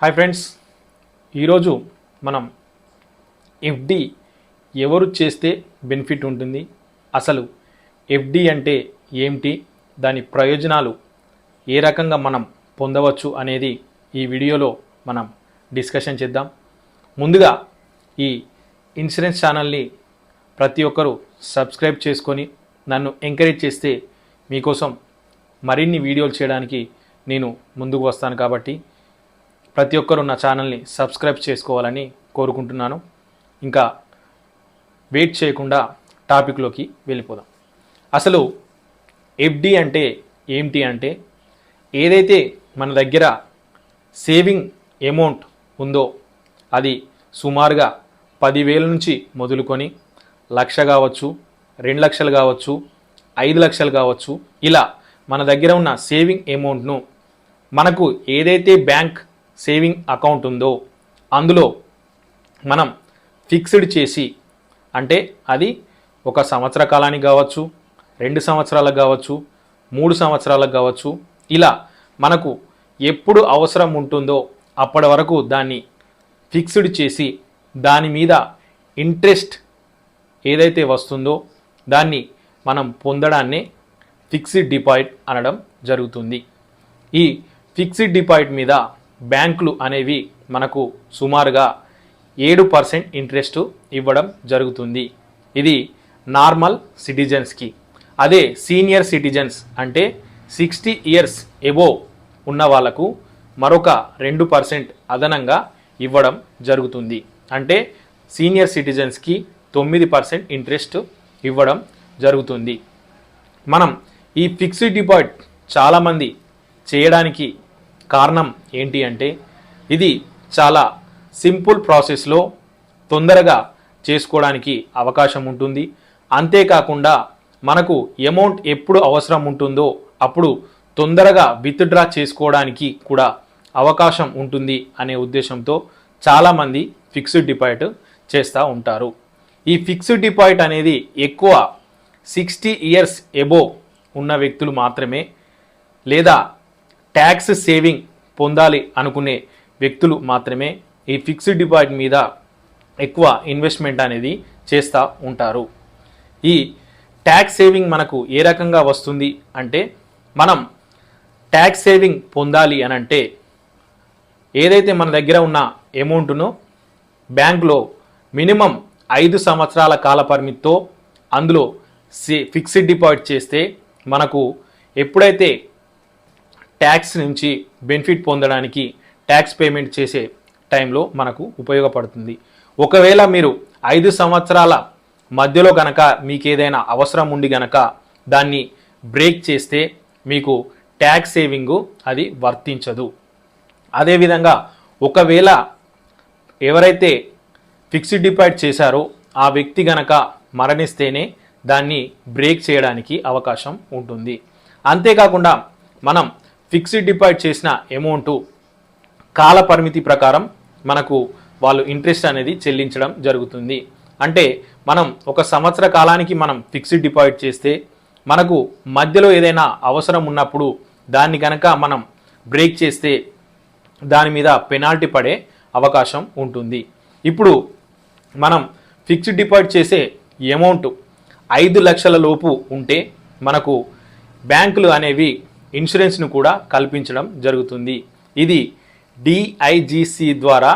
Hi friends. ఈరోజు మనం FD ఎవరు చేస్తే బెనిఫిట్ ఉంటుంది? అసలు ఎఫ్డి అంటే ఏమిటి? దాని ప్రయోజనాలు ఏ రకంగా మనం పొందవచ్చు అనేది ఈ వీడియోలో మనం డిస్కషన్ చేద్దాం. ముందుగా ఈ ఇన్సూరెన్స్ ఛానల్ని ప్రతి ఒక్కరూ సబ్స్క్రైబ్ చేసుకొని నన్ను ఎంకరేజ్ చేస్తే మీకోసం మరిన్ని వీడియోలు చేయడానికి నేను ముందుకు వస్తాను కాబట్టి ప్రతి ఒక్కరు నా ఛానల్ని సబ్స్క్రైబ్ చేసుకోవాలని కోరుకుంటున్నాను. ఇంకా వెయిట్ చేయకుండా టాపిక్లోకి వెళ్ళిపోదాం. అసలు ఎఫ్డి అంటే ఏమిటి అంటే ఏదైతే మన దగ్గర సేవింగ్ అమౌంట్ ఉందో అది సుమారుగా పదివేల నుంచి మొదలుకొని లక్ష కావచ్చు రెండు లక్షలు కావచ్చు ఐదు లక్షలు కావచ్చు ఇలా మన దగ్గర ఉన్న సేవింగ్ అమౌంట్ను మనకు ఏదైతే బ్యాంక్ సేవింగ్ అకౌంట్ ఉందో అందులో మనం ఫిక్స్డ్ చేసి అంటే అది ఒక సంవత్సర కాలానికి కావచ్చు రెండు సంవత్సరాలకు కావచ్చు మూడు సంవత్సరాలకు కావచ్చు ఇలా మనకు ఎప్పుడు అవసరం ఉంటుందో అప్పటి వరకు దాన్ని ఫిక్స్డ్ చేసి దాని మీద ఇంట్రెస్ట్ ఏదైతే వస్తుందో దాన్ని మనం పొందడాన్నే ఫిక్స్డ్ డిపాజిట్ అనడం జరుగుతుంది. ఈ ఫిక్స్డ్ డిపాజిట్ మీద బ్యాంకులు అనేవి మనకు సుమారుగా ఏడు పర్సెంట్ ఇంట్రెస్ట్ ఇవ్వడం జరుగుతుంది. ఇది నార్మల్ సిటిజన్స్కి. అదే సీనియర్ సిటిజన్స్ అంటే సిక్స్టీ ఇయర్స్ ఎబో ఉన్న వాళ్ళకు మరొక రెండు పర్సెంట్ అదనంగా ఇవ్వడం జరుగుతుంది. అంటే సీనియర్ సిటిజన్స్కి తొమ్మిది పర్సెంట్ ఇంట్రెస్ట్ ఇవ్వడం జరుగుతుంది. మనం ఈ ఫిక్స్డ్ డిపాజిట్ చాలామంది చేయడానికి కారణం ఏంటి అంటే ఇది చాలా సింపుల్ ప్రాసెస్లో తొందరగా చేసుకోవడానికి అవకాశం ఉంటుంది. అంతేకాకుండా మనకు అమౌంట్ ఎప్పుడు అవసరం ఉంటుందో అప్పుడు తొందరగా విత్డ్రా చేసుకోవడానికి కూడా అవకాశం ఉంటుంది అనే ఉద్దేశంతో చాలామంది ఫిక్స్డ్ డిపాజిట్ చేస్తూ ఉంటారు. ఈ ఫిక్స్డ్ డిపాజిట్ అనేది ఎక్కువ సిక్స్టీ ఇయర్స్ ఎబో ఉన్న వ్యక్తులు మాత్రమే లేదా ట్యాక్స్ సేవింగ్ పొందాలి అనుకునే వ్యక్తులు మాత్రమే ఈ ఫిక్స్డ్ డిపాజిట్ మీద ఎక్కువ ఇన్వెస్ట్మెంట్ అనేది చేస్తూ ఉంటారు. ఈ ట్యాక్స్ సేవింగ్ మనకు ఏ రకంగా వస్తుంది అంటే మనం ట్యాక్స్ సేవింగ్ పొందాలి అని అంటే ఏదైతే మన దగ్గర ఉన్న అమౌంట్ను బ్యాంకులో మినిమం ఐదు సంవత్సరాల కాల పరిమితితో అందులో ఫిక్స్డ్ డిపాజిట్ చేస్తే మనకు ఎప్పుడైతే ట్యాక్స్ నుంచి బెనిఫిట్ పొందడానికి ట్యాక్స్ పేమెంట్ చేసే టైంలో మనకు ఉపయోగపడుతుంది. ఒకవేళ మీరు ఐదు సంవత్సరాల మధ్యలో కనుక మీకు ఏదైనా అవసరం ఉండి గనక దాన్ని బ్రేక్ చేస్తే మీకు ట్యాక్స్ సేవింగు అది వర్తించదు. అదేవిధంగా ఒకవేళ ఎవరైతే ఫిక్స్డ్ డిపాజిట్ చేశారో ఆ వ్యక్తి గనక మరణిస్తేనే దాన్ని బ్రేక్ చేయడానికి అవకాశం ఉంటుంది. అంతేకాకుండా మనం ఫిక్స్డ్ డిపాజిట్ చేసిన అమౌంట్ కాల పరిమితి ప్రకారం మనకు వాళ్ళు ఇంట్రెస్ట్ అనేది చెల్లించడం జరుగుతుంది. అంటే మనం ఒక సంవత్సర కాలానికి మనం ఫిక్స్డ్ డిపాజిట్ చేస్తే మనకు మధ్యలో ఏదైనా అవసరం ఉన్నప్పుడు దాన్ని కనుక మనం బ్రేక్ చేస్తే దాని మీద పెనాల్టీ పడే అవకాశం ఉంటుంది. ఇప్పుడు మనం ఫిక్స్డ్ డిపాజిట్ చేసే అమౌంట్ ఐదు లక్షల లోపు ఉంటే మనకు బ్యాంకులు అనేవి ఇన్సూరెన్స్ను కూడా కల్పించడం జరుగుతుంది. ఇది డిఐజిసి ద్వారా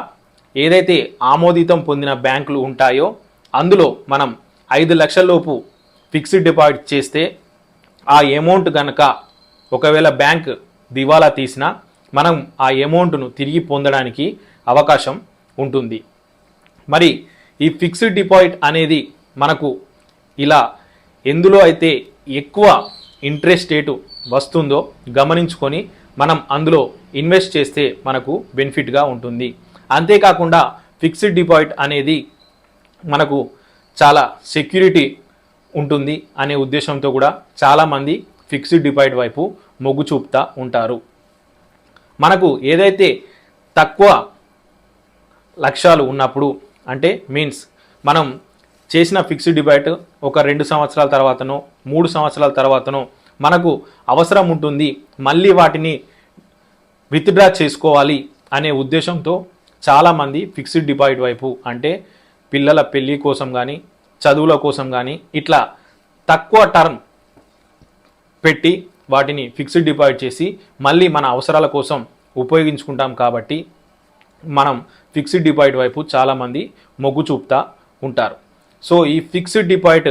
ఏదైతే ఆమోదితం పొందిన బ్యాంకులు ఉంటాయో అందులో మనం ఐదు లక్షలలోపు ఫిక్స్డ్ డిపాజిట్ చేస్తే ఆ అమౌంట్ కనుక ఒకవేళ బ్యాంక్ దివాలా తీసినా మనం ఆ అమౌంట్ను తిరిగి పొందడానికి అవకాశం ఉంటుంది. మరి ఈ ఫిక్స్డ్ డిపాజిట్ అనేది మనకు ఇలా ఎందులో అయితే ఎక్కువ ఇంట్రెస్ట్ రేటు వస్తుందో గమనించుకొని మనం అందులో ఇన్వెస్ట్ చేస్తే మనకు బెనిఫిట్గా ఉంటుంది. అంతేకాకుండా ఫిక్స్డ్ డిపాజిట్ అనేది మనకు చాలా సెక్యూరిటీ ఉంటుంది అనే ఉద్దేశంతో కూడా చాలామంది ఫిక్స్డ్ డిపాజిట్ వైపు మొగ్గు చూపుతా ఉంటారు. మనకు ఏదైతే తక్కువ లక్ష్యాలు ఉన్నప్పుడు అంటే మీన్స్ మనం చేసిన ఫిక్స్డ్ డిపాజిట్ ఒక రెండు సంవత్సరాల తర్వాతనో మూడు సంవత్సరాల తర్వాతనో మనకు అవసరం ఉంటుంది మళ్ళీ వాటిని విత్డ్రా చేసుకోవాలి అనే ఉద్దేశంతో చాలామంది ఫిక్స్డ్ డిపాజిట్ వైపు అంటే పిల్లల పెళ్ళి కోసం కానీ చదువుల కోసం కానీ ఇట్లా తక్కువ టర్మ్ పెట్టి వాటిని ఫిక్స్డ్ డిపాజిట్ చేసి మళ్ళీ మన అవసరాల కోసం ఉపయోగించుకుంటాం కాబట్టి మనం ఫిక్స్డ్ డిపాజిట్ వైపు చాలామంది మొగ్గు చూపుతా ఉంటారు. సో ఈ ఫిక్స్డ్ డిపాజిట్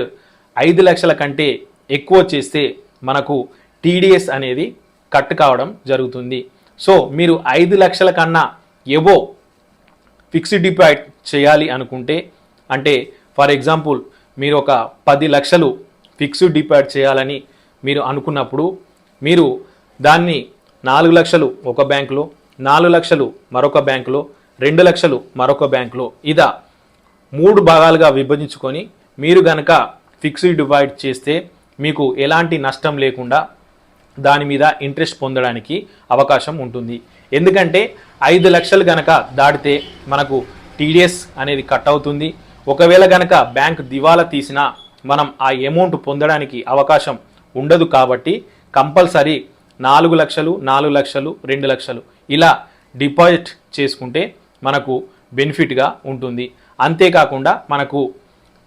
ఐదు లక్షల కంటే ఎక్కువ చేస్తే మనకు టీడీఎస్ అనేది కట్ కావడం జరుగుతుంది. సో మీరు ఐదు లక్షల కన్నా ఏవో ఫిక్స్డ్ డిపాజిట్ చేయాలి అనుకుంటే అంటే ఫర్ ఎగ్జాంపుల్ మీరు ఒక పది లక్షలు ఫిక్స్డ్ డిపాజిట్ చేయాలని మీరు అనుకున్నప్పుడు మీరు దాన్ని నాలుగు లక్షలు ఒక బ్యాంకులో నాలుగు లక్షలు మరొక బ్యాంకులో రెండు లక్షలు మరొక బ్యాంకులో ఇదా మూడు భాగాలుగా విభజించుకొని మీరు గనక ఫిక్స్డ్ డిపాజిట్ చేస్తే మీకు ఎలాంటి నష్టం లేకుండా దాని మీద ఇంట్రెస్ట్ పొందడానికి అవకాశం ఉంటుంది. ఎందుకంటే ఐదు లక్షలు గనక దాటితే మనకు టీడీఎస్ అనేది కట్ అవుతుంది. ఒకవేళ గనక బ్యాంక్ దివాలా తీసినా మనం ఆ అమౌంట్ పొందడానికి అవకాశం ఉండదు కాబట్టి కంపల్సరీ నాలుగు లక్షలు నాలుగు లక్షలు రెండు లక్షలు ఇలా డిపాజిట్ చేసుకుంటే మనకు బెనిఫిట్గా ఉంటుంది. అంతేకాకుండా మనకు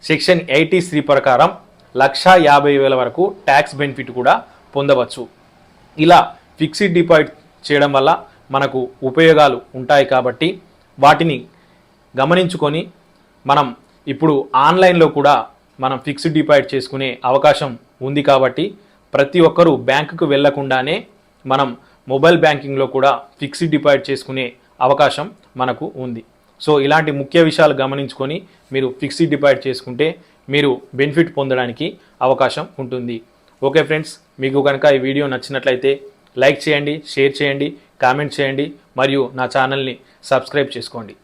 సెక్షన్ ఎయిటీ త్రీ ప్రకారం లక్షా యాభై వేల వరకు ట్యాక్స్ బెనిఫిట్ కూడా పొందవచ్చు. ఇలా ఫిక్స్డ్ డిపాజిట్ చేయడం వల్ల మనకు ఉపయోగాలు ఉంటాయి కాబట్టి వాటిని గమనించుకొని మనం ఇప్పుడు ఆన్లైన్లో కూడా మనం ఫిక్స్డ్ డిపాజిట్ చేసుకునే అవకాశం ఉంది కాబట్టి ప్రతి ఒక్కరూ బ్యాంకుకు వెళ్ళకుండానే మనం మొబైల్ బ్యాంకింగ్లో కూడా ఫిక్స్డ్ డిపాజిట్ చేసుకునే అవకాశం మనకు ఉంది. సో ఇలాంటి ముఖ్య విషయాలు గమనించుకొని మీరు ఫిక్స్డ్ డిపాజిట్ చేసుకుంటే మీరు బెనిఫిట్ పొందడానికి అవకాశం ఉంటుంది. ఓకే ఫ్రెండ్స్ మీకు కనుక ఈ వీడియో నచ్చినట్లయితే లైక్ చేయండి షేర్ చేయండి కామెంట్ చేయండి మరియు నా ఛానల్ని సబ్స్క్రైబ్ చేసుకోండి.